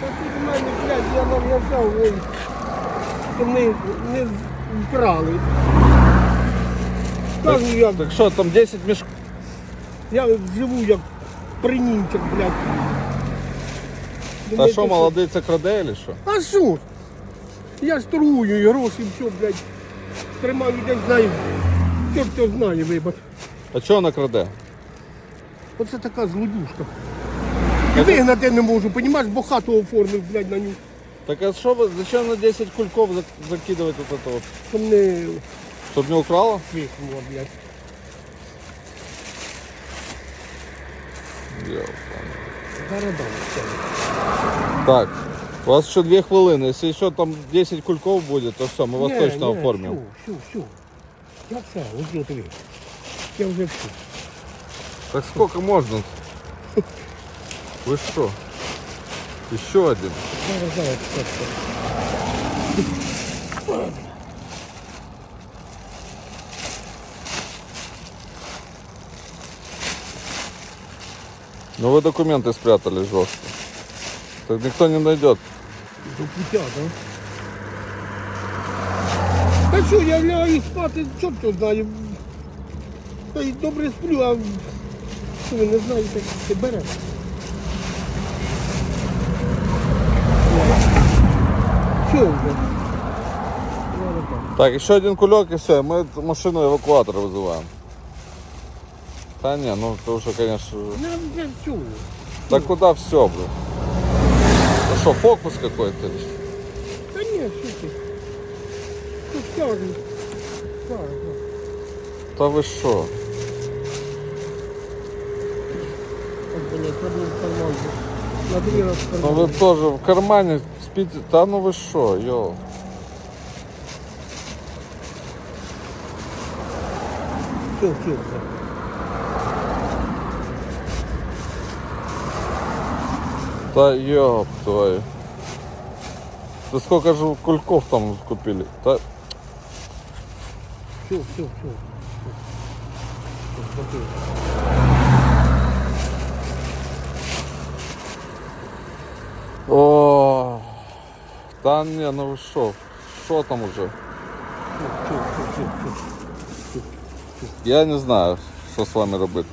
Тут у мене, блядь, я нав'язав, що не, не вкрали. Так, ну як, Так що, там 10 мішків? я живу як принімчик, блядь. Та Думаєте, що, молодий це краде чи що? А що? ж? Я ж торгую, і гроші, все, блядь. Тримаю, я знаю. Хто хто знає, вибач. А чого вона краде? Оце така злодюшка. І вигнати не можу, понімаєш, бо хату оформив, блядь, на ню. Так а що ви, зачем на 10 кульков зак- закидувати вот это вот? Щоб не Щоб не украла? свихнуло, блядь. Зараз дам. все. Так, у вас еще 2 хвилини. Якщо еще там 10 кульков буде, то все, ми вас Ні, точно ні, оформимо. Все, все, все. Я все, ось я тобі. Я вже все. Так сколько Вы что? Еще один. Ну вы документы спрятали жестко. Так никто не найдет. До пуття, да? Та я лягаю спати, чорт його знає. Та й добре сплю, а що ви не знаєте, ти береш. Зараз так. Еще один кулек и все. Мы машину эвакуатора вызываем. Да не, ну это уже, конечно... Ну. Да куда все, блин? Ну что, фокус какой-то? что? Та ні, що ти? Тут. Да вы что? Так, На Ну вы тоже в кармане спите. Да ну вы что, йоу. Все, все. Да ёб твою. Да сколько же кульков там купили? Да Все, все, все. О, да не, ну вы что? Что там уже? Я не знаю, що з вами робити.